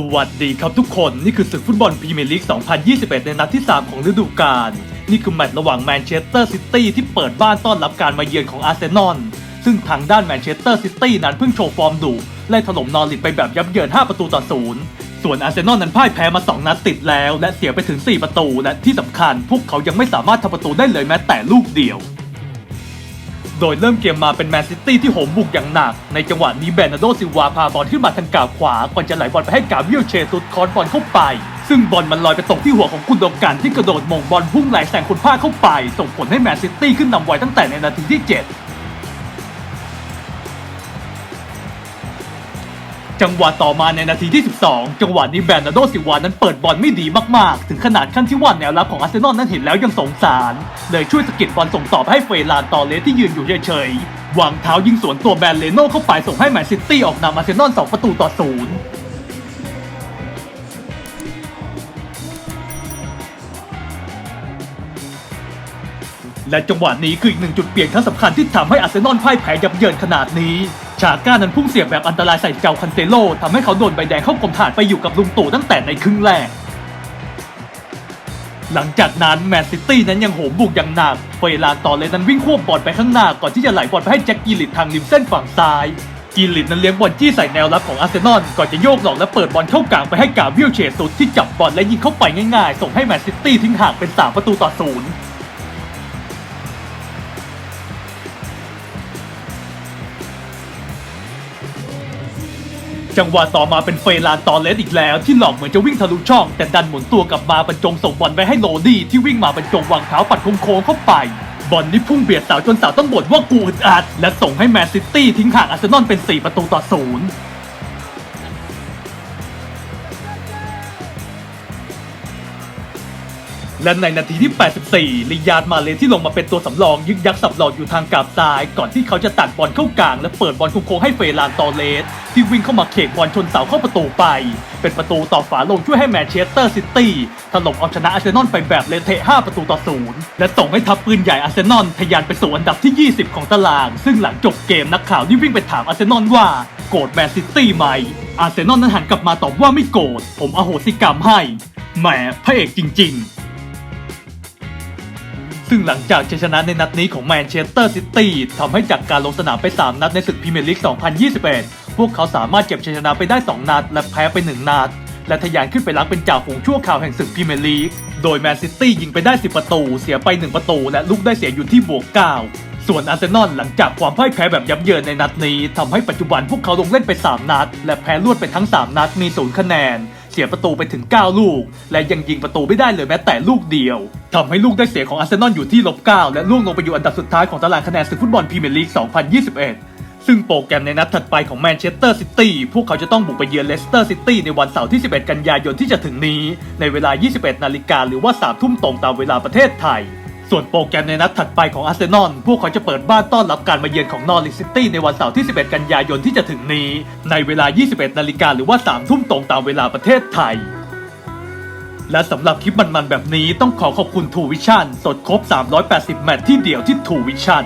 สวัสดีครับทุกคนนี่คือศึกฟุตบอลพรีเมียร์ลีก 2021 ในนัดที่ 3 ของฤดูกาล นี่คือแมตช์ระหว่างแมนเชสเตอร์ซิตี้ที่เปิดบ้านต้อนรับการมาเยือนของอาร์เซนอล ซึ่งทางด้านแมนเชสเตอร์ซิตี้นั้นเพิ่งโชว์ฟอร์มดุไล่ถล่มนอริทไปแบบยับเยิน 5 ประตูต่อศูนย์ส่วนอาร์เซนอลนั้นพ่ายแพ้มา 2 นัดติดแล้ว และเสียไปถึง 4 ประตูและที่สำคัญ พวกเขายังไม่สามารถทำประตูได้เลยแม้แต่ลูกเดียว โดยเริ่มเกมมาเป็นแมนซิตี้ที่โหมบุกอย่างหนัก ในจังหวะนี้แบรนาโดซิวาพาบอลขึ้นมาทางกาบขวา ก่อนจะไหลบอลไปให้กาเวียลเชตุดคอนบอลเข้าไป ซึ่งบอลมันลอยไปตกที่หัวของคุณโดกันที่กระโดดมงบอลพุ่งไหลแสงคนพ้าเข้าไป ส่งผลให้แมนซิตี้ขึ้นนำไวตั้งแต่ในนาทีที่ 7 จังหวะต่อมาในนาทีที่ 12 จังหวะนี้แบรนาโดซิวานั้นเปิดบอลไม่ดีมากๆ ถึงขนาดขั้นที่ว่าแนวรับของอาร์เซนอลนั้นเห็นแล้วยังสงสาร เลยช่วยสกิดบอลส่งต่อไปให้เฟรลานตอเลสที่ยืนอยู่เฉยๆวางเท้ายิงสวนตัวแบรนเลโน่เข้าไปส่งให้แมนซิตี้ออกนำอาร์เซนอล2ประตูต่อศูนย์และจังหวะนี้คืออีกหนึ่งจุดเปลี่ยนครั้งสำคัญที่ทำให้อาร์เซนอลพ่ายแพ้ยับเยินขนาดนี้ ชาก้านั้นพุ่งเสียบแบบอันตรายใส่เจ้าคันเซโลทำให้เขาโดนใบแดงเข้ากลมฐานไปอยู่กับลุงตู่ตั้งแต่ในครึ่งแรก หลังจากนั้นแมนซิตี้นั้นยังโหมบุกอย่างหนักเฟรลานต่อเลยนั้นวิ่งควบบอลไปข้างหน้าก่อนที่จะไหลบอลไปให้แจ็คกีลิตทางริมเส้นฝั่งซ้ายกีลิตนั้นเลี้ยงบอลจี้ใส่แนวรับของอาร์เซนอลก่อนจะโยกหลอกและเปิดบอลเข้ากลางไปให้กาเวียลเชสุดที่จับบอลและยิงเข้าไปง่ายๆ ส่งให้แมนซิตี้ทิ้งห่างเป็น 3 ประตูต่อศูนย์ จังหวะต่อมาเป็นเฟลานตอเลสอีกแล้ว ที่หลอกเหมือนจะวิ่งทะลุช่อง แต่ดันหมุนตัวกลับมาบรรจงส่งบอลไปให้โรดี้ที่วิ่งมาบรรจงวางเท้าปัดโค้งเข้าไปบอลนี้พุ่งเบียดเสาจนเสาต้องบ่นว่ากูอึดอัดและส่งให้แมนซิตี้ทิ้งห่างอาร์เซนอลเป็น 4 ประตูต่อศูนย์ และในนาทีที่ 84 ลิยาร์ดมาเลที่ลงมาเป็นตัวสำรองยึกยักสับหลอกอยู่ทางกาบซ้าย ก่อนที่เขาจะตัดบอลเข้ากลาง และเปิดบอลโค้งให้เฟรลานตอเลส ที่วิ่งเข้ามาเขกบอลชนเสาเข้าประตูไป เป็นประตูต่อฝาลงช่วยให้แมนเชสเตอร์ซิตี้ถล่มเอาชนะอาร์เซนอลไปแบบเละเทะ5ประตูต่อศูนย์และส่งให้ทัพปืนใหญ่อาร์เซนอลทะยานไปสู่อันดับที่ 20 ของตาราง ซึ่งหลังจบเกมนักข่าวที่วิ่งไปถามอาร์เซนอลว่าโกรธแมนซิตี้ไหมอาร์เซนอลนั้นหันกลับมาตอบว่าไม่โกรธผมอโหสิกรรมให้แหมพระเอกจริง ๆ ซึ่งหลังจากชัยชนะในนัดนี้ของแมนเชสเตอร์ซิตี้ทำให้จากการลงสนามไป 3 นัดในศึกพรีเมียร์ลีก 2021 พวกเขาสามารถเก็บชัยชนะไปได้ 2 นัด และแพ้ไป 1 นัด และทะยานขึ้นไปรักเป็นจ่าฝูงชั่วข่าวแห่งศึกพรีเมียร์ลีก โดยแมนซิตี้ยิงไปได้ 10 ประตู เสียไป 1 ประตู และลูกได้เสียอยู่ที่บวก 9ส่วนอาร์เซนอลหลังจากความพ่ายแพ้แบบยับเยินในนัดนี้ทำให้ปัจจุบันพวกเขาลงเล่นไป 3 นัด และแพ้รวดไปทั้ง 3 นัดมี0คะแนน สียประตูไปถึง 9 ลูก และยังยิงประตูไม่ได้เลยแม้แต่ลูกเดียวทำให้ลูกได้เสียของอาร์เซนอลอยู่ที่ลบ9และล่วงลงไปอยู่อันดับสุดท้ายของตารางคะแนนศึกฟุตบอลพรีเมียร์ลีก 2021 ซึ่งโปรแกรมในนัดถัดไปของแมนเชสเตอร์ซิตี้พวกเขาจะต้องบุกไปเยือนเลสเตอร์ซิตี้ในวันเสาร์ที่ 11 กันยายนที่จะถึงนี้ ในเวลา 21 นาฬิกาหรือว่า 3 ทุ่มตรงตามเวลาประเทศไทย ส่วนโปรแกรมในนัดถัดไปของอาร์เซนอลพวกเขาจะเปิดบ้านต้อนรับการมาเยือนของนอริซิตี้ในวันเสาร์ที่ 11 กันยายนที่จะถึงนี้ ในเวลา 21 นาฬิกาหรือว่า 3 ทุ่มตรงตามเวลาประเทศไทย และสำหรับคลิปมันๆแบบนี้ต้องขอขอบคุณทูวิชั่นสดครบ 380 แมตช์ที่เดียวที่ทูวิชั่น